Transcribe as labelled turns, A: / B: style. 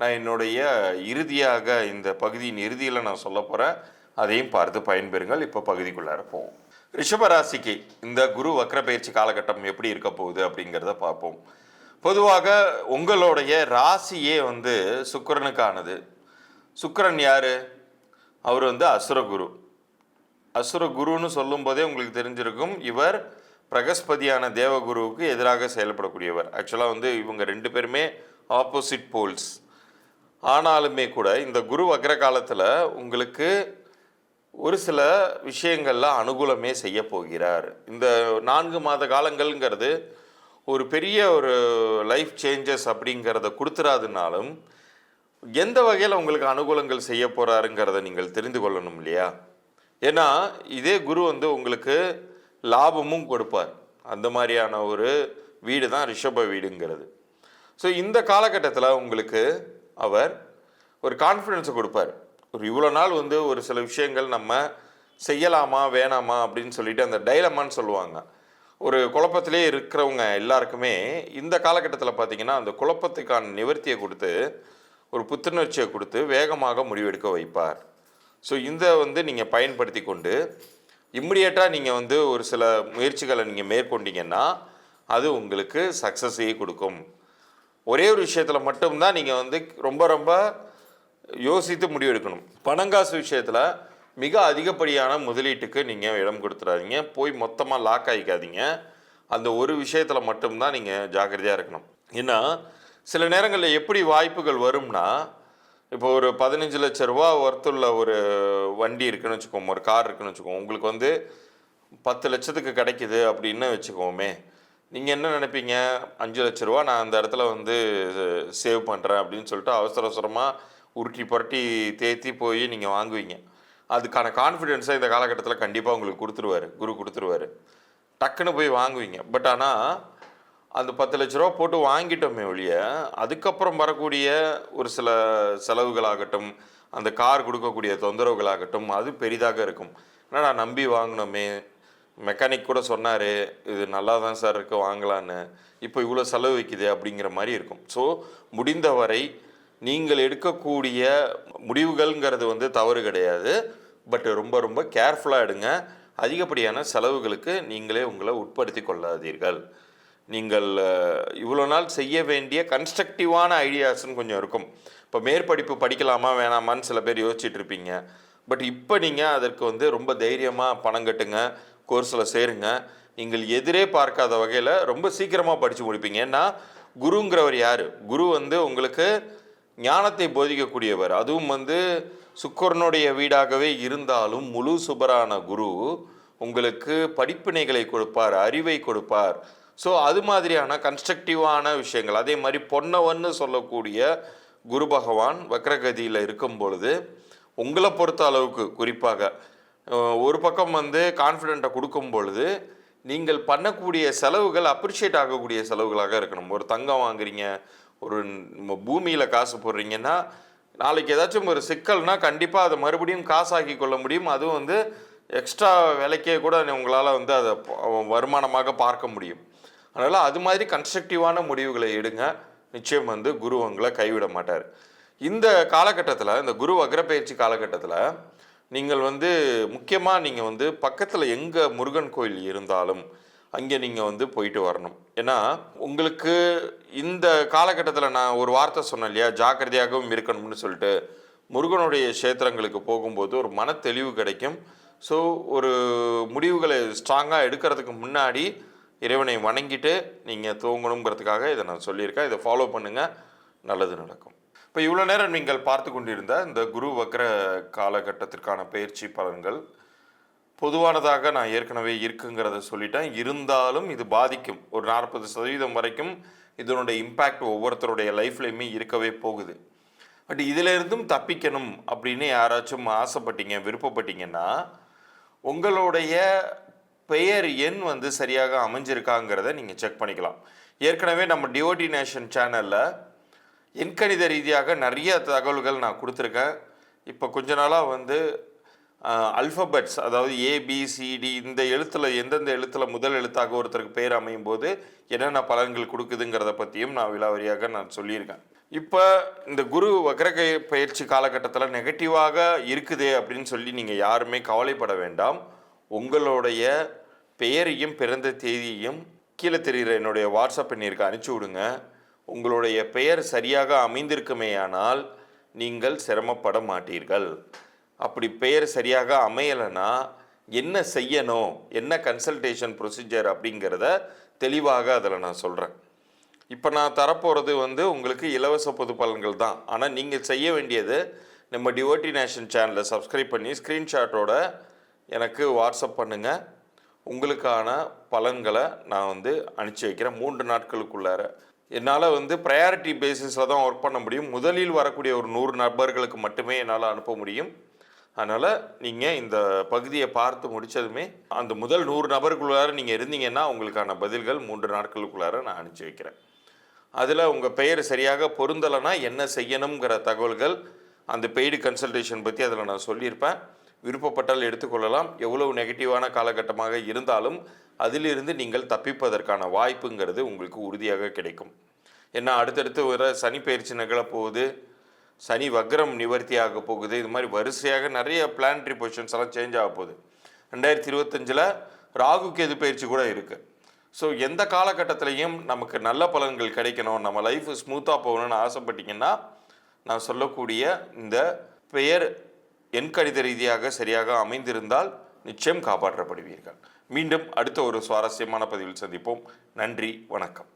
A: நான் என்னுடைய இறுதியாக இந்த பகுதியின் இறுதியில் நான் சொல்ல போகிறேன் அதையும் பார்த்து பயன்பெறுங்கள். இப்போ பகுதிக்குள்ளார போவோம். ரிஷபராசிக்கு இந்த குரு வக்ர பயிற்சி காலகட்டம் எப்படி இருக்க போகுது அப்படிங்கிறத பார்ப்போம். பொதுவாக உங்களுடைய ராசியே வந்து சுக்கரனுக்கானது. சுக்கரன் யார்? அவர் வந்து அசுரகுரு அசுரகுருன்னு சொல்லும்போதே உங்களுக்கு தெரிஞ்சிருக்கும். இவர் பிரகஸ்பதியான தேவகுருவுக்கு எதிராக செயல்படக்கூடியவர். ஆக்சுவலாக வந்து இவங்க ரெண்டு பேருமே ஆப்போசிட் போல்ஸ் ஆனாலுமே கூட இந்த குரு வக்ர காலத்தில் உங்களுக்கு ஒரு சில விஷயங்களில் அனுகூலமே செய்ய போகிறார். இந்த நான்கு மாத காலங்கள்ங்கிறது ஒரு பெரிய ஒரு லைஃப் சேஞ்சஸ் அப்படிங்கிறத கொடுத்துறாதுனாலும் எந்த வகையில் உங்களுக்கு அனுகூலங்கள் செய்ய போகிறாருங்கிறத நீங்கள் தெரிந்து கொள்ளணும் இல்லையா? ஏன்னா இதே குரு வந்து உங்களுக்கு லாபமும் கொடுப்பார். அந்த மாதிரியான ஒரு வீடு தான் ரிஷப வீடுங்கிறது. ஸோ இந்த காலகட்டத்தில் உங்களுக்கு அவர் ஒரு கான்ஃபிடென்ஸை கொடுப்பார். ஒரு இவ்வளோ நாள் வந்து ஒரு சில விஷயங்கள் நம்ம செய்யலாமா வேணாமா அப்படின்னு சொல்லிட்டு அந்த டைலமான்னு சொல்லுவாங்க. ஒரு குழப்பத்திலே இருக்கிறவங்க எல்லாருக்குமே இந்த காலகட்டத்தில் பார்த்தீங்கன்னா அந்த குழப்பத்துக்கான நிவர்த்தியை கொடுத்து ஒரு புத்துணர்ச்சியை கொடுத்து வேகமாக முடிவெடுக்க வைப்பார். ஸோ இந்த வந்து நீங்கள் பயன்படுத்தி கொண்டு இம்மிடியட்டாக நீங்கள் வந்து ஒரு சில முயற்சிகளை நீங்கள் மேற்கொண்டீங்கன்னா அது உங்களுக்கு சக்ஸஸையே கொடுக்கும். ஒரே ஒரு விஷயத்தில் மட்டும்தான் நீங்கள் வந்து ரொம்ப ரொம்ப யோசித்து முடிவெடுக்கணும். பணங்காசு விஷயத்தில் மிக அதிகப்படியான முதலீட்டுக்கு நீங்கள் இடம் கொடுத்துறாதீங்க. போய் மொத்தமாக லாக் ஆகிக்காதீங்க அந்த ஒரு விஷயத்தில் மட்டும்தான் நீங்கள் ஜாக்கிரதையாக இருக்கணும். ஏன்னா சில நேரங்களில் எப்படி வாய்ப்புகள் வரும்னா இப்போ ஒரு பதினஞ்சு லட்ச ரூபா ஒர்த்துள்ள ஒரு வண்டி இருக்குன்னு வச்சுக்கோங்க ஒரு கார் இருக்குன்னு வச்சுக்கோங்க. உங்களுக்கு வந்து பத்து லட்சத்துக்கு கிடைக்குது அப்படின்னு வச்சுக்கோமே. நீங்கள் என்ன நினைப்பீங்க? அஞ்சு லட்ச ரூபா நான் அந்த இடத்துல வந்து சேவ் பண்ணுறேன் அப்படின்னு சொல்லிட்டு அவசர அவசரமாக உருட்டி புரட்டி தேத்தி போய் நீங்கள் வாங்குவீங்க. அதுக்கான கான்ஃபிடென்ஸை இந்த காலகட்டத்தில் கண்டிப்பாக உங்களுக்கு கொடுத்துருவாரு. குரு கொடுத்துருவாரு. டக்குன்னு போய் வாங்குவீங்க. பட் ஆனால் அந்த பத்து லட்ச ரூபா போட்டு வாங்கிட்டோமே ஒழிய அதுக்கப்புறம் வரக்கூடிய ஒரு சில செலவுகளாகட்டும் அந்த கார் கொடுக்கக்கூடிய தொந்தரவுகளாகட்டும் அது பெரிதாக இருக்கும். ஏன்னா நான் நம்பி வாங்கினோமே? மெக்கானிக் கூட சொன்னார் இது நல்லா தான் சார் இருக்குது வாங்கலான்னு. இப்போ இவ்வளோ செலவு வைக்குது அப்படிங்கிற மாதிரி இருக்கும். ஸோ முடிந்தவரை நீங்கள் எடுக்கக்கூடிய முடிவுகள்ங்கிறது வந்து தவறு கிடையாது. பட் ரொம்ப ரொம்ப கேர்ஃபுல்லாக எடுங்க. அதிகப்படியான செலவுகளுக்கு நீங்களே உங்களை உட்படுத்தி கொள்ளாதீர்கள். நீங்கள் இவ்வளோ நாள் செய்ய வேண்டிய கன்ஸ்ட்ரக்டிவான ஐடியாஸ்னு கொஞ்சம் இருக்கும். இப்போ மேற்படிப்பு படிக்கலாமா வேணாமான்னு சில பேர் யோசிச்சுட்டு இருப்பீங்க. பட் இப்போ நீங்கள் அதற்கு வந்து ரொம்ப தைரியமாக பணம் கட்டுங்க. கோர்ஸில் சேருங்க. நீங்கள் எதிரே பார்க்காத வகையில் ரொம்ப சீக்கிரமாக படித்து முடிப்பீங்க. ஏன்னா குருங்கிறவர் யார்? குரு வந்து உங்களுக்கு ஞானத்தை போதிக்கக்கூடியவர். அதுவும் வந்து சுக்கரனுடைய வீடாகவே இருந்தாலும் முழு சுபரான குரு உங்களுக்கு படிப்பினைகளை கொடுப்பார் அறிவை கொடுப்பார். ஸோ அது மாதிரியான கன்ஸ்ட்ரக்டிவான விஷயங்கள். அதே மாதிரி பொன்னவன்னு சொல்லக்கூடிய குரு பகவான் வக்ரகதியில் இருக்கும் பொழுது உங்களை பொறுத்த அளவுக்கு குறிப்பாக ஒரு பக்கம் வந்து கான்ஃபிடென்ட்டை கொடுக்கும் பொழுது நீங்கள் பண்ணக்கூடிய செலவுகள் அப்ரிஷியேட் ஆகக்கூடிய செலவுகளாக இருக்கணும். ஒரு தங்கம் வாங்குறீங்க ஒரு பூமியில் காசு போடுறீங்கன்னா நாளைக்கு ஏதாச்சும் ஒரு சிக்கல்னால் கண்டிப்பாக அதை மறுபடியும் காசாக்கி கொள்ள முடியும். அதுவும் வந்து எக்ஸ்ட்ரா விலைக்கே கூட உங்களால் வந்து அதை வருமானமாக பார்க்க முடியும். அதனால் அது மாதிரி கன்ஸ்ட்ரக்டிவான முடிவுகளை எடுங்க. நிச்சயம் வந்து குரு உங்களை கைவிட மாட்டார். இந்த காலகட்டத்தில் இந்த குரு வக்ரப்பயிற்சி காலகட்டத்தில் நீங்கள் வந்து முக்கியமாக நீங்கள் வந்து பக்கத்தில் எங்கே முருகன் கோயில் இருந்தாலும் அங்கே நீங்கள் வந்து போயிட்டு வரணும். ஏன்னா உங்களுக்கு இந்த காலகட்டத்தில் நான் ஒரு வார்த்தை சொன்னேன் இல்லையா? ஜாக்கிரதையாகவும் இருக்கணும்னு சொல்லிட்டு முருகனுடைய க்ஷேத்திரங்களுக்கு போகும்போது ஒரு மன தெளிவு கிடைக்கும். ஸோ ஒரு முடிவுகளை ஸ்ட்ராங்காக எடுக்கிறதுக்கு முன்னாடி இறைவனை வணங்கிட்டு நீங்கள் தூங்கணுங்கிறதுக்காக இதை நான் சொல்லியிருக்கேன். இதை ஃபாலோ பண்ணுங்கள் நல்லது நடக்கும். இப்போ இவ்வளோ நேரம் நீங்கள் பார்த்து கொண்டிருந்த இந்த குரு வக்ர காலகட்டத்திற்கான பயிற்சி பலன்கள் பொதுவானதாக நான் ஏற்கனவே இருக்குங்கிறத சொல்லிட்டேன். இருந்தாலும் இது பாதிக்கும். ஒரு நாற்பது சதவீதம் வரைக்கும் இதனுடைய இம்பேக்ட் ஒவ்வொருத்தருடைய லைஃப்லையுமே இருக்கவே போகுது. பட் இதிலிருந்தும் தப்பிக்கணும் அப்படின்னு யாராச்சும் ஆசைப்பட்டீங்க விருப்பப்பட்டீங்கன்னா உங்களுடைய பெயர் எண் வந்து சரியாக அமைஞ்சிருக்காங்கிறத நீங்கள் செக் பண்ணிக்கலாம். ஏற்கனவே நம்ம டிஓடி நேஷன் சேனலில் எண்கணித ரீதியாக நிறைய தகவல்கள் நான் கொடுத்துருக்கேன். இப்போ கொஞ்ச நாளாக வந்து அல்ஃபபெட்ஸ் அதாவது ஏபிசிடி இந்த எழுத்தில் எந்தெந்த எழுத்தில் முதல் எழுத்தாக ஒருத்தருக்கு பேர் அமையும் போது என்னென்ன பலன்கள் கொடுக்குதுங்கிறத பற்றியும் நான் விலாவரியாக நான் சொல்லியிருக்கேன். இப்போ இந்த குரு வக்ரகை பயிற்சி காலகட்டத்தில் நெகட்டிவாக இருக்குதே அப்படின்னு சொல்லி நீங்கள் யாருமே கவலைப்பட வேண்டாம். உங்களுடைய பெயரையும் பிறந்த தேதியையும் கீழே தெரிகிற என்னுடைய வாட்ஸ்அப் பண்ணியிருக்க அனுப்பிச்சி விடுங்க. உங்களுடைய பெயர் சரியாக அமைந்திருக்குமேயானால் நீங்கள் சிரமப்பட மாட்டீர்கள். அப்படி பெயர் சரியாக அமையலைன்னா என்ன செய்யணும்? என்ன கன்சல்டேஷன் ப்ரொசீஜர் அப்படிங்கிறத தெளிவாக அதில் நான் சொல்கிறேன் இப்போ நான் தரப்போகிறது வந்து உங்களுக்கு இலவச பொது பலன்கள் தான். ஆனால் நீங்கள் செய்ய வேண்டியது நம்ம டிவோட்டி நேஷன் சேனலை சப்ஸ்கிரைப் பண்ணி ஸ்க்ரீன்ஷாட்டோட எனக்கு வாட்ஸ்அப் பண்ணுங்கள் உங்களுக்கான பலன்களை நான் வந்து அனுப்பிச்சி வைக்கிறேன். மூன்று நாட்களுக்குள்ளார என்னால் வந்து ப்ரையாரிட்டி பேசிஸில் தான் ஒர்க் பண்ண முடியும். முதலில் வரக்கூடிய ஒரு நூறு நபர்களுக்கு மட்டுமே என்னால் அனுப்ப முடியும். அதனால் நீங்கள் இந்த பகுதியை பார்த்து முடித்ததுமே அந்த முதல் நூறு நபருக்குள்ளார நீங்கள் இருந்தீங்கன்னா உங்களுக்கான பதில்கள் மூன்று நாட்களுக்குள்ளார நான் அனுப்பிச்சி வைக்கிறேன். அதில் உங்கள் பெயர் சரியாக பொருந்தலைன்னா என்ன செய்யணுங்கிற தகவல்கள் அந்த பெய்டு கன்சல்டேஷன் பற்றி அதில் நான் சொல்லியிருப்பேன். விருப்பப்பட்டால் எடுத்துக்கொள்ளலாம். எவ்வளவு நெகட்டிவான காலகட்டமாக இருந்தாலும் அதிலிருந்து நீங்கள் தப்பிப்பதற்கான வாய்ப்புங்கிறது உங்களுக்கு உறுதியாக கிடைக்கும். ஏன்னா அடுத்தடுத்து வர சனி பயிற்சி நிகழப்போகுது சனி வக்ரம் நிவர்த்தி ஆக போகுது. இது மாதிரி வரிசையாக நிறைய பிளானட்ரி பொசிஷன்ஸ் எல்லாம் சேஞ்ச் ஆக போகுது. ரெண்டாயிரத்தி இருபத்தஞ்சில் ராகு கேது பயிற்சி கூட இருக்குது ஸோ எந்த காலகட்டத்திலையும் நமக்கு நல்ல பலன்கள் கிடைக்கணும். நம்ம லைஃப் ஸ்மூத்தாக போகணும்னு ஆசைப்பட்டீங்கன்னா நான் சொல்லக்கூடிய இந்த பெயர் என் கணித ரீதியாக சரியாக அமைந்திருந்தால் நிச்சயம் காப்பாற்றப்படுவீர்கள். மீண்டும் அடுத்த ஒரு சுவாரஸ்யமான பதிவில் சந்திப்போம். நன்றி வணக்கம்.